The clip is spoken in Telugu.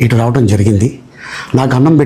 ఇటు రావడం జరిగింది. నాకు అన్నం పెట్టి